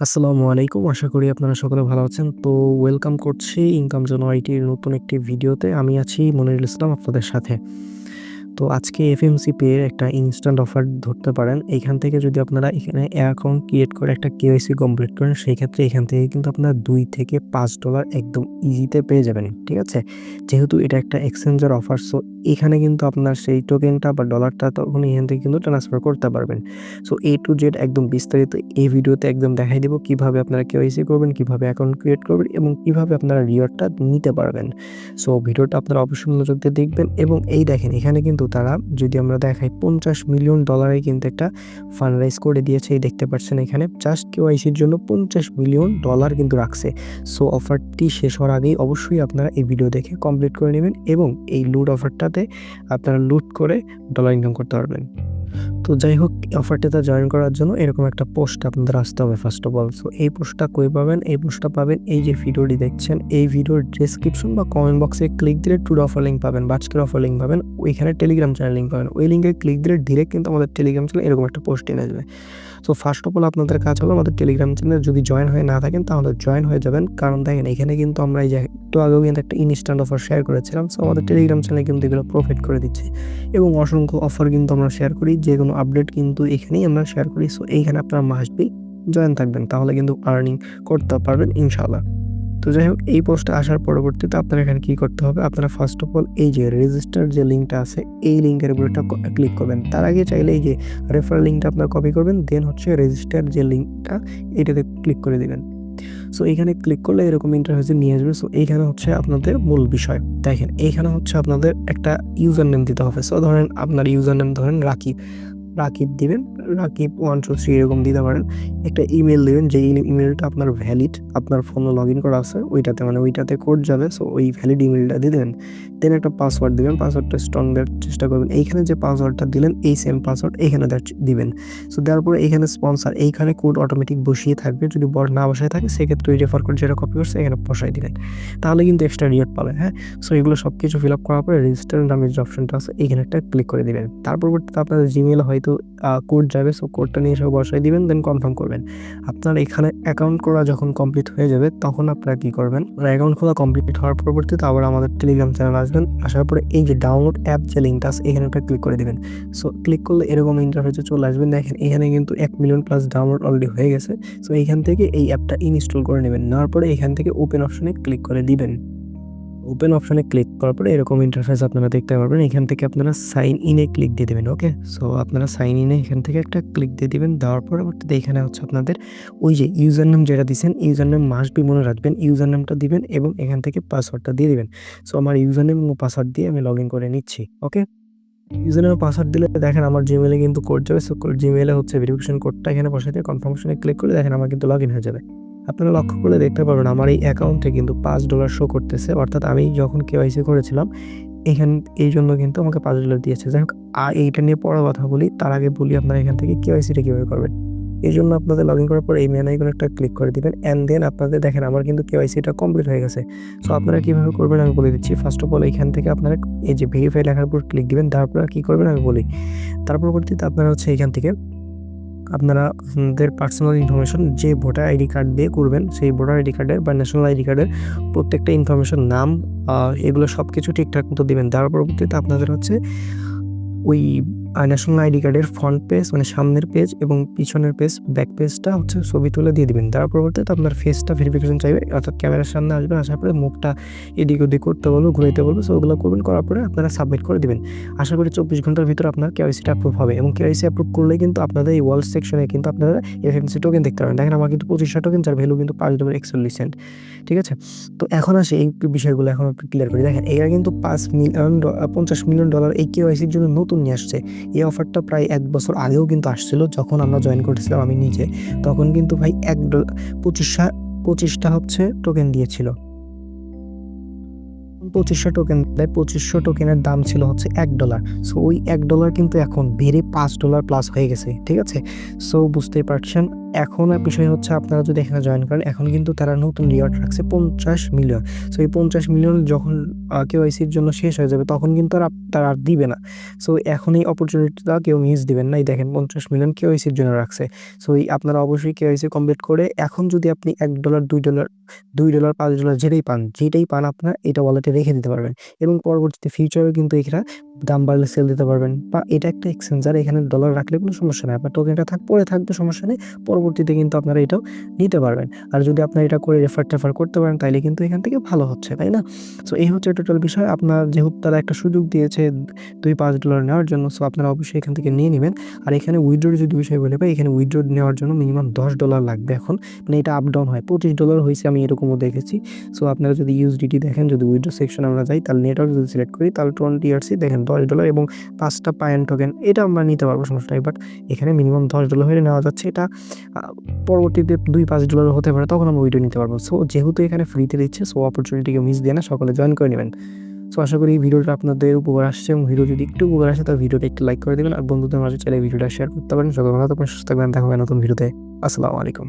আসসালামু আলাইকুম। আশা করি আপনারা সকলে ভালো আছেন। তো ওয়েলকাম করছি ইনকাম জোন আইটির নতুন একটি ভিডিওতে। আমি আছি মনিরুল ইসলাম আপনাদের সাথে। তো আজকে এফএমসি পে এর একটা ইনস্ট্যান্ট অফার ধরতে পারেন। এখান থেকে যদি আপনারা এখানে অ্যাকাউন্ট ক্রিয়েট করে একটা কেওয়াইসি কমপ্লিট করেন, সেই ক্ষেত্রে এখান থেকে কিন্তু আপনারা দুই থেকে পাঁচ ডলার একদম ইজিতে পেয়ে যাবেন। ঠিক আছে? যেহেতু এটা একটা এক্সচেঞ্জের অফার সো এখানে কিন্তু আপনার সেই টোকেনটা বা ডলারটা তখন এখান থেকে কিন্তু ট্রান্সফার করতে পারবেন। সো এ টু জেড একদম বিস্তারিত এই ভিডিওতে একদম দেখাই দিব কীভাবে আপনারা কেওয়াইসি করবেন, কীভাবে অ্যাকাউন্ট ক্রিয়েট করবেন এবং কীভাবে আপনারা রিওয়ার্ডটা নিতে পারবেন। সো ভিডিওটা আপনারা অবশ্যই মনোযোগ দিয়ে দেখবেন এবং এই দেখেন এখানে কিন্তু তারা যদি আমরা দেখাই $৫০ মিলিয়ন ডলারে কিন্তু একটা ফান্ড রাইজ করে দিয়েছে। এই দেখতে পাচ্ছেন এখানে জাস্ট কেওয়াইসির জন্য $৫০ মিলিয়ন ডলার কিন্তু রাখছে। সো অফারটি শেষ হওয়ার আগেই অবশ্যই আপনারা এই ভিডিও দেখে কমপ্লিট করে নেবেন এবং এই লুট অফারটাতে আপনারা লুট করে ডলার ইনকাম করতে পারবেন। তো যাই হোক অফারটিতে জয়েন করার জন্য এরকম একটা পোস্ট আপনাদের আসতে হবে ফার্স্ট অফ অল। সো এই পোস্টটা কই পাবেন? এই পোস্টটা পাবেন এই যে ভিডিওটি দেখছেন, এই ভিডিওর ডেসক্রিপশন বা কমেন্ট বক্সে ক্লিক দিলে টুড অফার লিঙ্ক পাবেন বাজকের অফার লিঙ্ক পাবেন। ওইখানে টেলিগ্রাম চ্যানেল লিঙ্ক পাবেন। ওই লিঙ্কে ক্লিক দিলে ডিরেক্ট কিন্তু আমাদের টেলিগ্রাম চ্যানেল এরকম একটা পোস্ট এনে যাবে। সো ফার্স্ট অফ অল আপনাদের কাজ হলো আমাদের টেলিগ্রাম চ্যানেল যদি জয়েন হয়ে না থাকেন, তাহলে জয়েন হয়ে যাবেন। কারণ দেখেন, এখানে কিন্তু আমরা এই যে একটু আগেও কিন্তু একটা ইনস্ট্যান্ট অফার শেয়ার করেছিলাম। সো আমাদের টেলিগ্রাম চ্যানেলে কিন্তু এগুলো প্রফিট করে দিচ্ছে এবং অসংখ্য অফার কিন্তু আমরা শেয়ার করি। যে কোনো আপডেট কিন্তু এখানেই আমরা শেয়ার করি। সো এইখানে আপনারা মাস্ট বি জয়েন থাকবেন। তাহলে কিন্তু আর্নিং করতে পারবেন, ইনশাআল্লাহ। তো যাই হোক, এই পোস্টে আসার পরবর্তীতে আপনারা এখানে কি করতে হবে? আপনারা ফার্স্ট অফ অল এই যে রেজিস্টার যে লিঙ্কটা আছে, এই লিঙ্কের উপরে একটা ক্লিক করবেন। তার আগে চাইলে এই যে রেফারেল লিঙ্কটা আপনারা কপি করবেন। দেন হচ্ছে রেজিস্টার যে লিঙ্কটা এটাতে ক্লিক করে দেবেন সো এখানে ক্লিক করলে এরকম ইন্টারফেসে নিয়ে আসবে। সো এইখানে হচ্ছে আপনাদের মূল বিষয়। দেখেন, এইখানে হচ্ছে আপনাদের একটা ইউজার নেম দিতে হবে। সো ধরেন আপনার ইউজার নেম ধরেন রাকিব। রাকিব দিবেন। রাকিব 1 2 3 এরকম দিতে পারেন। একটা ইমেল দিবেন যে ইমেলটা আপনার ভ্যালিড আপনার ফোনে লগ ইন করা আছে, ওইটাতে মানে ওইটাতে কোড যাবে। সো ওই ভ্যালিড ইমেলটা দিয়ে দেবেন দেন একটা পাসওয়ার্ড দিবেন। পাসওয়ার্ডটা স্ট্রং দেওয়ার চেষ্টা করবেন। এইখানে যে পাসওয়ার্ডটা দিলেন, এই সেম পাসওয়ার্ড এখানে দিবেন। সো দেওয়ার পরে এখানে স্পন্সর এইখানে কোড অটোমেটিক বসিয়ে থাকবে। যদি বড় না বসায় থাকে, সেক্ষেত্রে ওই রেফার কোড যেটা কপি করছে, এখানে বসাই দিলেন। তাহলে কিন্তু এক্সট্রা রিওয়ার্ড পাবেন। হ্যাঁ? সো এগুলো সব কিছু ফিল আপ করার পরে রেজিস্টার নামের যে অপশনটা আছে, এইখানে একটা ক্লিক করে দিবেন। তার পরবর্তীতে আপনাদের জিমেল হয়তো আ কোড যাবে। সো কোডটা নিয়ে এসে বসায় দিবেন দেন কনফার্ম করবেন। আপনার এখানে অ্যাকাউন্ট করা যখন কমপ্লিট হয়ে যাবে, তখন আপনারা কি করবেন? মানে অ্যাকাউন্ট খোলা কমপ্লিট হওয়ার পরবর্তীতে আবার আমাদের টেলিগ্রাম চ্যানেল আসবেন। আসার পরে এই যে ডাউনলোড অ্যাপ যে লিঙ্কটা আছে, এখানে একটা ক্লিক করে দিবেন। সো ক্লিক করলে এরকম ইন্টারফেসে চলে আসবেন। দেখেন, এখানে কিন্তু এক মিলিয়ন প্লাস ডাউনলোড অলরেডি হয়ে গেছে। সো এইখান থেকে এই অ্যাপটা ইনস্টল করে নেবেন। নেওয়ার পরে এখান থেকে ওপেন অপশনে ক্লিক করে দিবেন। ওপেন অপশনে ক্লিক করার পরে এরকম ইন্টারফেস আপনারা দেখতে পারবেন। এখান থেকে আপনারা সাইন ইন ক্লিক দিয়ে দেবেন ওকে? সো আপনারা সাইন ইনে এখান থেকে একটা ক্লিক দিয়ে দিবেন। দেওয়ার পরবর্তীতে এখানে হচ্ছে আপনাদের ওই যে ইউজার নেম যেটা দিছেন ইউজার নেম মাস্ট বি মনে রাখবেন। ইউজার নেমটা দিবেন এবং এখান থেকে পাসওয়ার্ডটা দিয়ে দিবেন। সো আমার ইউজার নেম এবং পাসওয়ার্ড দিয়ে আমি লগইন করে নিচ্ছি। ওকে? ইউজার পাসওয়ার্ড দিলে দেখেন আমার জিমেইলে কিন্তু কোড যাবে। সো জিমেইলে হচ্ছে ভেরিফিকেশন কোডটা এখানে দিয়ে কনফার্মেশনে ক্লিক করলে দেখেন আমার কিন্তু লগইন হয়ে যাবে। আপনারা লক্ষ্য করলে দেখতে পারবেন আমার এই অ্যাকাউন্টে কিন্তু পাঁচ ডলার শো করতেছে। অর্থাৎ আমি যখন কেওয়াইসি করেছিলাম, এখান, এই জন্য কিন্তু আমাকে পাঁচ ডলার দিয়েছে। যাই হোক, আর এইটা নিয়ে পরে কথা বলি। তার আগে বলি আপনারা এখান থেকে কেওয়াইসিটা কীভাবে করবেন। এই জন্য আপনাদের লগ ইন করার পর এই মেইন আইকনে একটা ক্লিক করে দিবেন অ্যান্ড দেন আপনাদের দেখেন আমার কিন্তু কেওয়াইসিটা কমপ্লিট হয়ে গেছে। সো আপনারা কীভাবে করবেন আমি বলে দিচ্ছি। ফার্স্ট অফ অল এইখান থেকে আপনারা এই যে ভেরিফাই লেখার উপর ক্লিক দিবেন। তারপর কী করবেন আমি বলি। তার পরবর্তীতে আপনারা হচ্ছে এখান থেকে আপনারা আপনাদের পার্সোনাল ইনফরমেশন যে ভোটার আইডি কার্ড দিয়ে করবেন, সেই ভোটার আইডি কার্ডের বা ন্যাশনাল আইডি কার্ডের প্রত্যেকটা ইনফরমেশন নাম এগুলো সব কিছু ঠিকঠাক মতো দেবেন। তার পরবর্তীতে আপনাদের হচ্ছে ওই আ ন্যাশনাল আইডি কার্ডের ফ্রন্ট পেজ মানে সামনের পেজ এবং পিছনের পেজ ব্যাক পেজটা হচ্ছে ছবি তুলে দিয়ে দিবেন। দেওয়ার পরবর্তীতে আপনার ফেসটা ভেরিফিকেশন চাইবে। অর্থাৎ ক্যামেরার সামনে আসবেন। আসার পরে মুখটা এদিক ওদিক করতে বলব, ঘুরাইতে বলবে। সো ওগুলো করবেন। করার পরে আপনারা সাবমিট করে দেবেন আশা করি ২৪ ঘণ্টার ভিতরে আপনার কেওয়াইসিটা অ্যাপ্রুভ হবে এবং কেওয়াইসি অ্যাপ্রুভ করলেই কিন্তু আপনাদের এই ওয়ালেট সেকশনে কিন্তু আপনারা এফএমসি টোকেন দেখতে পারবেন। দেখেন, আমার কিন্তু ২৫০০ টোকেন যার ভ্যালু কিন্তু $৫.৪১ ঠিক আছে? তো এখন আসে এই বিষয়গুলো এখন ক্লিয়ার করি। দেখেন, এরা কিন্তু পাঁচ মিলিয়ন পঞ্চাশ $৫০ মিলিয়ন ডলার এই কেওয়াইসির জন্য নতুন নিয়ে আসছে। এই অফারটা প্রায় এক বছর আগেও কিন্তু আসছিল, যখন আমরা জয়েন করেছিলাম আমি নিজে। তখন কিন্তু ভাই এক ডলার পঁচিশটা পঁচিশটা হচ্ছে টোকেন দিয়েছিল। পঁচিশশো টোকেন দেয়, পঁচিশশো টোকেনের দাম ছিল হচ্ছে এক ডলার সো ওই এক ডলার কিন্তু এখন বেড়ে পাঁচ ডলার প্লাস হয়ে গেছে, ঠিক আছে? সো বুঝতেই পারছেন? এখন বিষয় হচ্ছে আপনারা যদি এখানে জয়েন করেন, এখন কিন্তু তারা নতুন রিওয়ার্ড রাখছে পঞ্চাশ মিলিয়ন সো এই পঞ্চাশ মিলিয়ন যখন কেওয়াইসির জন্য শেষ হয়ে যাবে, তখন কিন্তু আর তারা আর দিবে না। সো এখন এই অপরচুনিটিটা কেউ মিস দিবেন না। এই দেখেন পঞ্চাশ মিলিয়ন কেওয়াইসির জন্য রাখছে। সো এই আপনারা অবশ্যই কেওয়াইসি কমপ্লিট করে এখন যদি আপনি এক ডলার দুই ডলার দুই ডলার পাঁচ ডলার যেটাই পান যেটাই পান আপনার, এটা ওয়ালেটে রেখে দিতে পারবেন এবং পরবর্তীতে ফিউচারে কিন্তু এখানে দাম বাড়লে সেল দিতে পারবেন বা এটা একটা এক্সচেঞ্জার এখানে ডলার রাখলে কোনো সমস্যা নেই। আপনার টোকেনটা থাক, পরে থাকবে সমস্যা নেই। পরবর্তীতে কিন্তু আপনারা এটাও নিতে পারবেন। আর যদি আপনার এটা করে রেফার টেফার করতে পারেন, তাইলে কিন্তু এখান থেকে ভালো হচ্ছে, তাই না? সো এই হচ্ছে টোটাল বিষয়। আপনার যেহেতু তারা একটা সুযোগ দিয়েছে দুই পাঁচ ডলার নেওয়ার জন্য সো আপনারা অবশ্যই এখান থেকে নিয়ে নেবেন। আর এখানে উইড্রোর যদি বিষয় বলে পাই, এখানে উইড্রো নেওয়ার জন্য মিনিমাম দশ ডলার লাগবে এখন। মানে এটা আপ ডাউন হয়। পঁচিশ ডলার হয়েছে, আমি এরকমও দেখেছি। সো আপনারা যদি ইউএসডিটি দেখেন, যদি উইড্রো সেকশন আমরা যাই, তাহলে নেটওয়ার্ক যদি সিলেক্ট করি, তাহলে টোয়েন্টি ইয়ার্সি দেখেন দশ ডলার এবং পাঁচটা পায়ন টোকেন এটা আমরা নিতে পারব, সমস্যা নেই। বাট এখানে মিনিমাম দশ ডলার হয়ে নেওয়া যাচ্ছে, এটা পরবর্তীতে দুই পাঁচ ডলার হতে পারে, তখন আমরা উইড্রো নিতে পারব। সো যেহেতু এখানে ফ্রিতে দিচ্ছে সো অপরচুনিটিকে মিস দিয়ে না, সকলে জয়েন করে নেবেন। সো আশা করি এই ভিডিওটা আপনাদের উপকার আসছে এবং ভিডিও যদি একটু উপকার আসে, তাহলে ভিডিওটা একটু লাইক করে দেবেন। আর বন্ধুদের মাঝে চাইলে ভিডিওটা শেয়ার করতে পারেন। সকল ভালো থাকবেন, সুস্থ থাকবেন। দেখা নতুন ভিডিওতে। আসসালামু আলাইকুম।